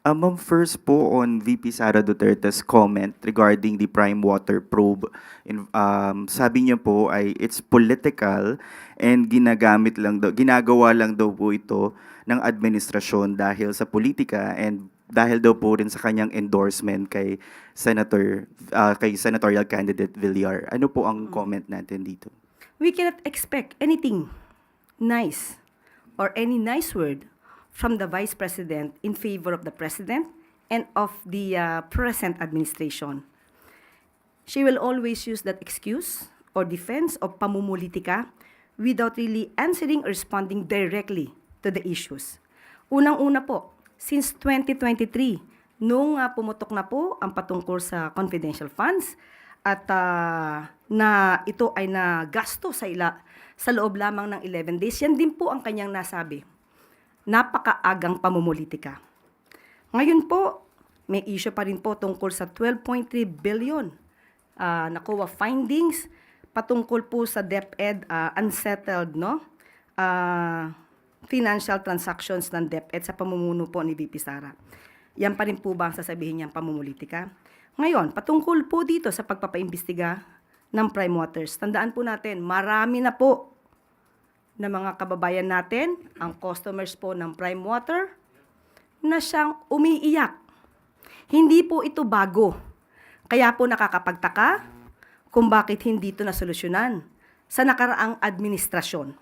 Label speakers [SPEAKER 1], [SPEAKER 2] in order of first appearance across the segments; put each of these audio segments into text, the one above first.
[SPEAKER 1] Um, ma'am, first po on VP Sara Duterte's comment regarding the prime water probe. In, um, sabi niya po ay it's political and ginagamit lang daw, ginagawa lang daw po ito ng administrasyon dahil sa politika and dahil daw po rin sa kanyang endorsement kay Senator ah, kay senatorial candidate Villar. Ano po ang comment natin dito?
[SPEAKER 2] We cannot expect anything nice or any nice word from the Vice President in favor of the President and of the uh, present administration. She will always use that excuse or defense of pamumulitika without really answering or responding directly to the issues. Unang-una po, since 2023, nung uh, pumutok na po ang patungkol sa confidential funds at uh, na ito ay nagasto sa ila sa loob lamang ng 11 days, yan din po ang kanyang nasabi. Napakaagang pamumulitika. Ngayon po, may issue pa rin po tungkol sa 12.3 billion uh, nakuha findings patungkol po sa DepEd uh, unsettled no Ah, financial transactions ng DepEd sa pamumuno po ni VP Sara. Yan pa rin po ba ang sasabihin niyang pamumulitika? Ngayon, patungkol po dito sa pagpapaimbestiga ng Prime Waters, tandaan po natin, marami na po na mga kababayan natin, ang customers po ng Prime Water, na siyang umiiyak. Hindi po ito bago. Kaya po nakakapagtaka kung bakit hindi ito nasolusyonan sa nakaraang administrasyon.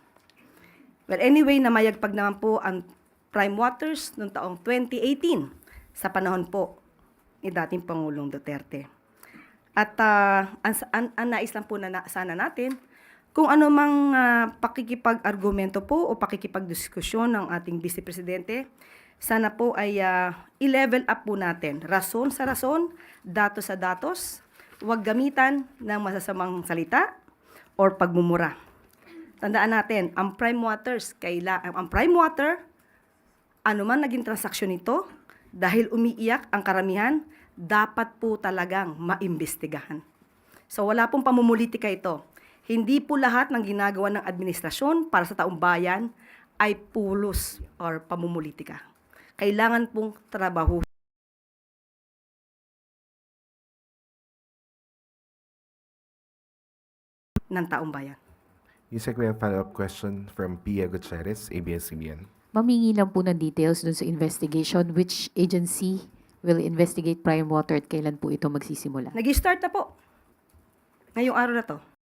[SPEAKER 2] Well, anyway, namayagpag naman po ang Prime Waters noong taong 2018 sa panahon po ni dating Pangulong Duterte. At ah, ang, ang, ang nais lang po na sana natin, kung ano mang ah, pakikipag-argumento po o pakikipag-diskusyon ng ating Vice Presidente, sana po ay ah, i-level up po natin. Rason sa rason, datos sa datos, huwag gamitan ng masasamang salita or pagmumura. Tandaan natin, ang Prime Waters, kaila, ang Prime Water, ano man naging transaksyon nito, dahil umiiyak ang karamihan, dapat po talagang maimbestigahan. So wala pong pamumulitika ito. Hindi po lahat ng ginagawa ng administrasyon para sa taong bayan ay pulos or pamumulitika. Kailangan pong trabaho ng taong bayan.
[SPEAKER 3] We have follow-up question from Pia Gutierrez, ABS-CBN.
[SPEAKER 4] Mamingi lang po ng details dun sa investigation. Which agency will investigate Prime Water at kailan po ito magsisimula?
[SPEAKER 2] Nag-start na po. Ngayong araw na to.